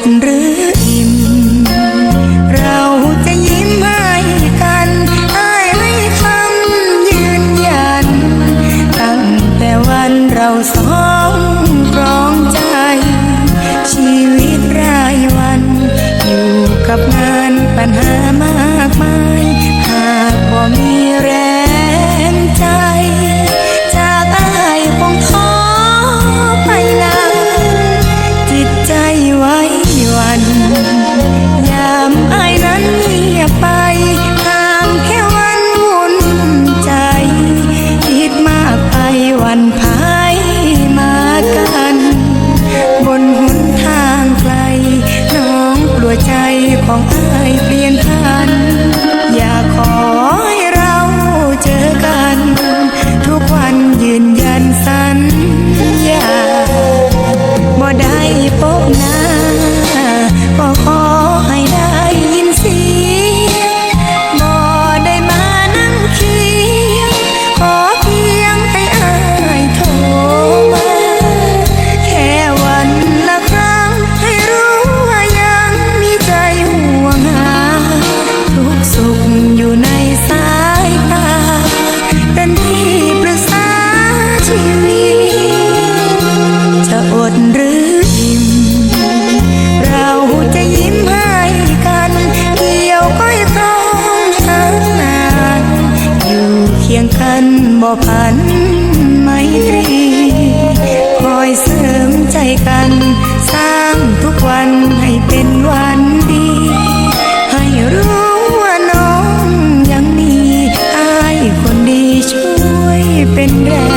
ดหรืออิ่ม บ่พันไม่ตรี คอยเสริมใจกัน สร้างทุกวันให้เป็นวันดี ให้รู้ว่าน้องยังมีอายคนดีช่วยเป็นแรง